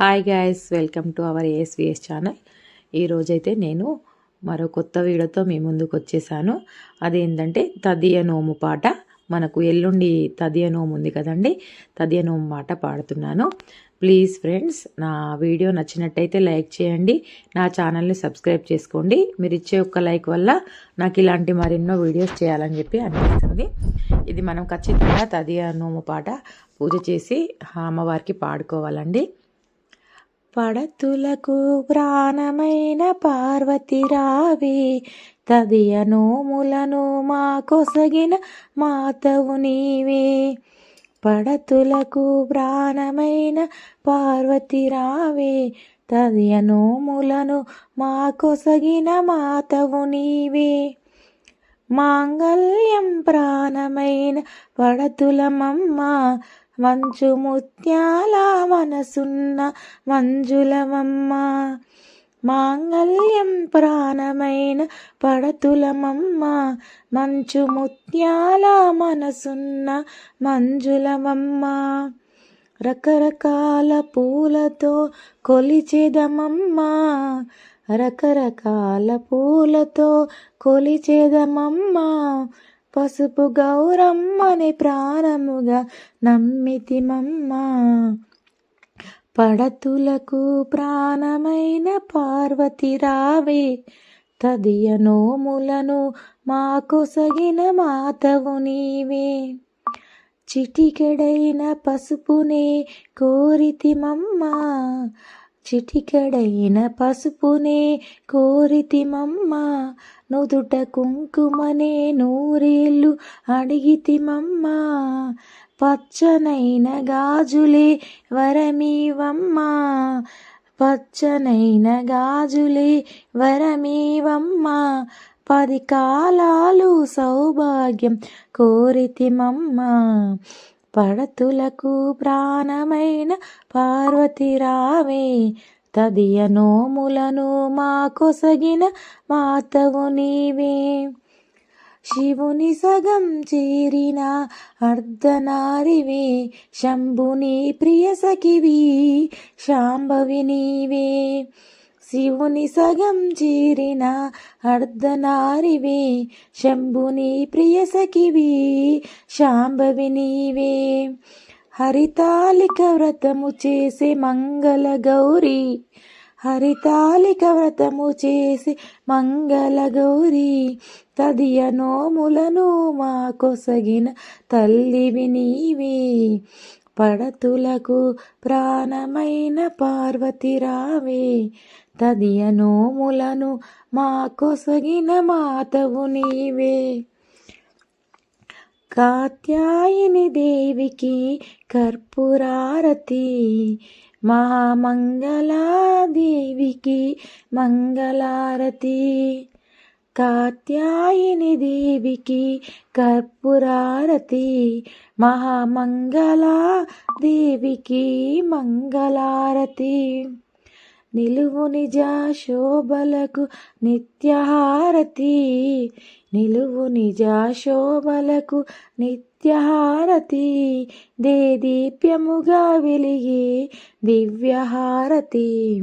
Hi guys welcome to our ASVS channel ఈరోజైతే నేను మరో కొత్త వీడియోతో మీ ముందుకు వచ్చేసాను. అదేంటంటే తదియ నోము పాట. మనకు ఎల్లుండి తదియ నోము ఉంది కదండి తదియ నోము పాట పాడుతున్నాను. ప్లీజ్ ఫ్రెండ్స్ నా వీడియో నచ్చినట్టయితే లైక్ చేయండి నా ఛానల్ని సబ్స్క్రైబ్ చేసుకోండి. మీరు ఇచ్చే ఒక్క లైక్ వల్ల నాకు ఇలాంటి మరెన్నో వీడియోస్ చేయాలని చెప్పి అనిపిస్తుంది. ఇది మనం ఖచ్చితంగా తదియ నోము పాట పూజ చేసి అమ్మవారికి పాడుకోవాలండి. పడతులకు ప్రాణమైన పార్వతి రావే తదియ నోములను మా కొసగిన మాతవు నీవే. పడతులకు ప్రాణమైన పార్వతి రావే తదియ నోములను మా కొసగిన మాతవు నీవే. మాంగళ్యం ప్రాణమైన పడతులమమ్మ మంచు ముత్యాల మనసున్న మంజులమమ్మ. మాంగళ్యం ప్రాణమైన పడతులమమ్మ. మంచు ముత్యాల మనసున్న మంజులమమ్మ. రకరకాల పూలతో కొలిచేదమమ్మ. రకరకాల పూలతో కొలిచేదమమ్మా. పసుపు గౌరమ్మని ప్రాణముగా నమ్మితిమమ్మా. పడతులకు ప్రాణమైన పార్వతి రావే. తదియ నోములను మా మాతవు నీవే. చిటికెడైన పసుపునే కోరితిమమ్మా. చిటికడైన పసుపునే కోరితిమమ్మ నుదుట కుంకుమనే నూరేళ్ళు అడిగితిమమ్మ పచ్చనైన గాజులే వరమీవమ్మ పచ్చనైన గాజులే వరమీవమ్మ. పది కాలాలు సౌభాగ్యం కోరితిమమ్మ పడతులకు ప్రాణమైన పార్వతి రావే తదియ నోములను మా కొసగిన మాతవు నీవే. శివుని సగం చేరిన అర్ధనారివే శంభుని ప్రియసకివి శాంభవి నీవే. శివుని సగం చేరిన అర్ధనారివే శంభుని ప్రియ సఖివి శాంభవి నీవే. హరితాలిక వ్రతము చేసే మంగళ గౌరీ హరితాలిక వ్రతము చేసి మంగళ గౌరీ తదియ నోములను మా కొసగిన తల్లివి నీవే. పడతులకు ప్రాణమైన పార్వతిరావే తదియనోములను తదియ నోములను మా కొసగిన మాతవు నీవే. కాత్యాయిని దేవికి కర్పూరారతి మహామంగళాదేవికి మంగళారతి. కాత్యాయిని దేవికి కర్పూరారతి మహామంగళా దేవికి మంగళారతి. నిలువు నిజ శోభలకు నిత్యహారతి నిలువు నిజ శోభలకు నిత్యహారతి. దే దీప్యముగా దివ్యహారతి.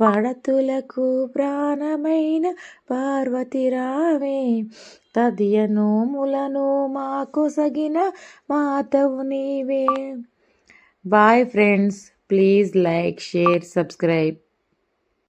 పడతులకు ప్రాణమైన పార్వతి తదియనోములను మాకు సగిన మాతవు నీవే. Bye friends please like share subscribe